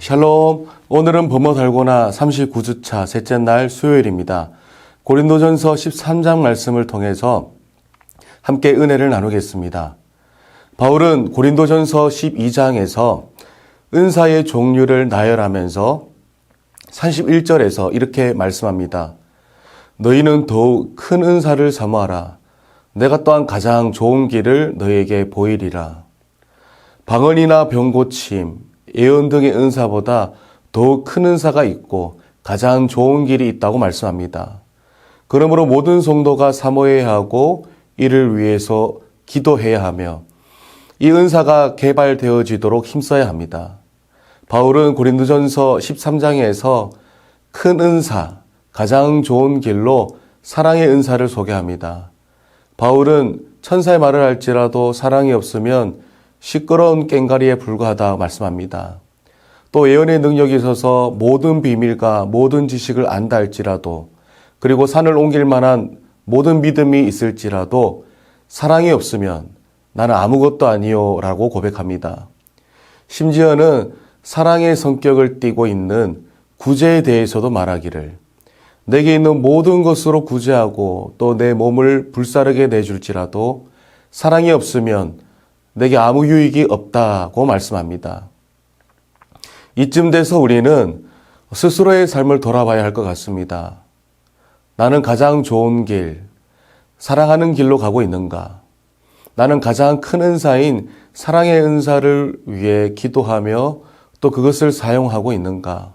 샬롬. 오늘은 범어 달고나 39주차 셋째 날 수요일입니다. 고린도전서 13장 말씀을 통해서 함께 은혜를 나누겠습니다. 바울은 고린도전서 12장에서 은사의 종류를 나열하면서 31절에서 이렇게 말씀합니다. 너희는 더욱 큰 은사를 사모하라. 내가 또한 가장 좋은 길을 너희에게 보이리라. 방언이나 병고침, 예언 등의 은사보다 더욱 큰 은사가 있고 가장 좋은 길이 있다고 말씀합니다. 그러므로 모든 성도가 사모해야 하고 이를 위해서 기도해야 하며 이 은사가 개발되어지도록 힘써야 합니다. 바울은 고린도전서 13장에서 큰 은사, 가장 좋은 길로 사랑의 은사를 소개합니다. 바울은 천사의 말을 할지라도 사랑이 없으면 시끄러운 깽가리에 불과하다 말씀합니다. 또 예언의 능력이 있어서 모든 비밀과 모든 지식을 안다 할지라도 그리고 산을 옮길 만한 모든 믿음이 있을지라도 사랑이 없으면 나는 아무것도 아니요 라고 고백합니다. 심지어는 사랑의 성격을 띠고 있는 구제에 대해서도 말하기를 내게 있는 모든 것으로 구제하고 또 내 몸을 불사르게 내줄지라도 사랑이 없으면 내게 아무 유익이 없다고 말씀합니다. 이쯤 돼서 우리는 스스로의 삶을 돌아봐야 할 것 같습니다. 나는 가장 좋은 길, 사랑하는 길로 가고 있는가? 나는 가장 큰 은사인 사랑의 은사를 위해 기도하며 또 그것을 사용하고 있는가?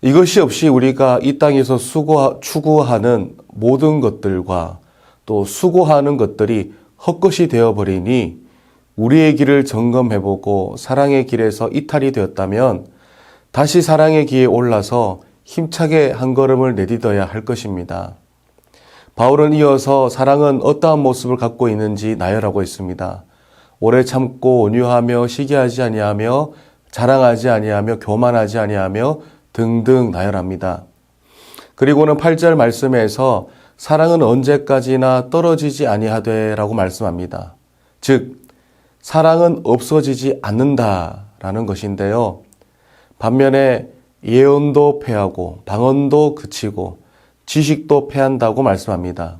이것이 없이 우리가 이 땅에서 수고, 추구하는 모든 것들과 또 수고하는 것들이 헛것이 되어버리니 우리의 길을 점검해보고 사랑의 길에서 이탈이 되었다면 다시 사랑의 길에 올라서 힘차게 한 걸음을 내딛어야 할 것입니다. 바울은 이어서 사랑은 어떠한 모습을 갖고 있는지 나열하고 있습니다. 오래 참고 온유하며 시기하지 아니하며 자랑하지 아니하며 교만하지 아니하며 등등 나열합니다. 그리고는 8절 말씀에서 사랑은 언제까지나 떨어지지 아니하되라고 말씀합니다. 즉 사랑은 없어지지 않는다라는 것인데요. 반면에 예언도 패하고 방언도 그치고 지식도 패한다고 말씀합니다.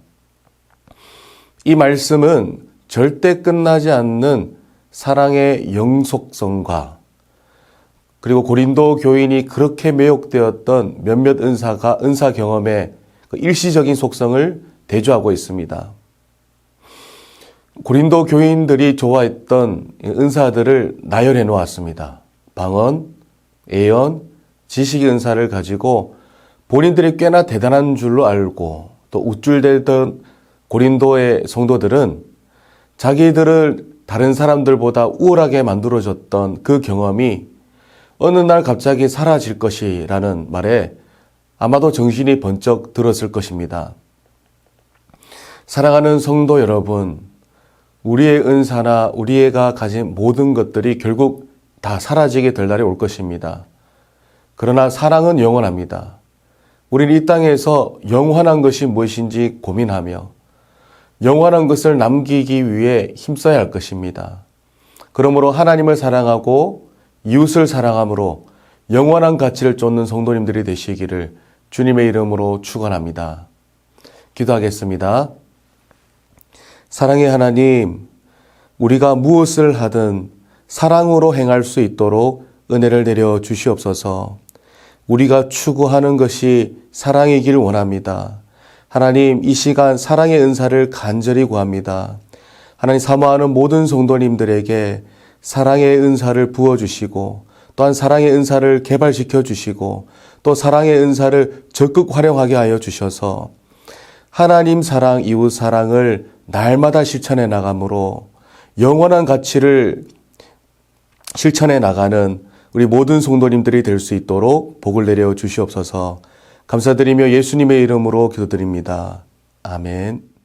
이 말씀은 절대 끝나지 않는 사랑의 영속성과 그리고 고린도 교인이 그렇게 매혹되었던 몇몇 은사가 은사 경험의 그 일시적인 속성을 대조하고 있습니다. 고린도 교인들이 좋아했던 은사들을 나열해 놓았습니다. 방언, 예언, 지식의 은사를 가지고 본인들이 꽤나 대단한 줄로 알고 또 우쭐대던 고린도의 성도들은 자기들을 다른 사람들보다 우월하게 만들어줬던 그 경험이 어느 날 갑자기 사라질 것이라는 말에 아마도 정신이 번쩍 들었을 것입니다. 사랑하는 성도 여러분, 우리의 은사나 우리가 가진 모든 것들이 결국 다 사라지게 될 날이 올 것입니다. 그러나 사랑은 영원합니다. 우리는 이 땅에서 영원한 것이 무엇인지 고민하며 영원한 것을 남기기 위해 힘써야 할 것입니다. 그러므로 하나님을 사랑하고 이웃을 사랑함으로 영원한 가치를 쫓는 성도님들이 되시기를 주님의 이름으로 축원합니다. 기도하겠습니다. 사랑의 하나님, 우리가 무엇을 하든 사랑으로 행할 수 있도록 은혜를 내려 주시옵소서. 우리가 추구하는 것이 사랑이길 원합니다. 하나님, 이 시간 사랑의 은사를 간절히 구합니다. 하나님 사모하는 모든 성도님들에게 사랑의 은사를 부어주시고, 또한 사랑의 은사를 개발시켜 주시고, 또 사랑의 은사를 적극 활용하게 하여 주셔서, 하나님 사랑, 이웃 사랑을 날마다 실천해 나가므로 영원한 가치를 실천해 나가는 우리 모든 성도님들이 될 수 있도록 복을 내려 주시옵소서 감사드리며 예수님의 이름으로 기도드립니다. 아멘.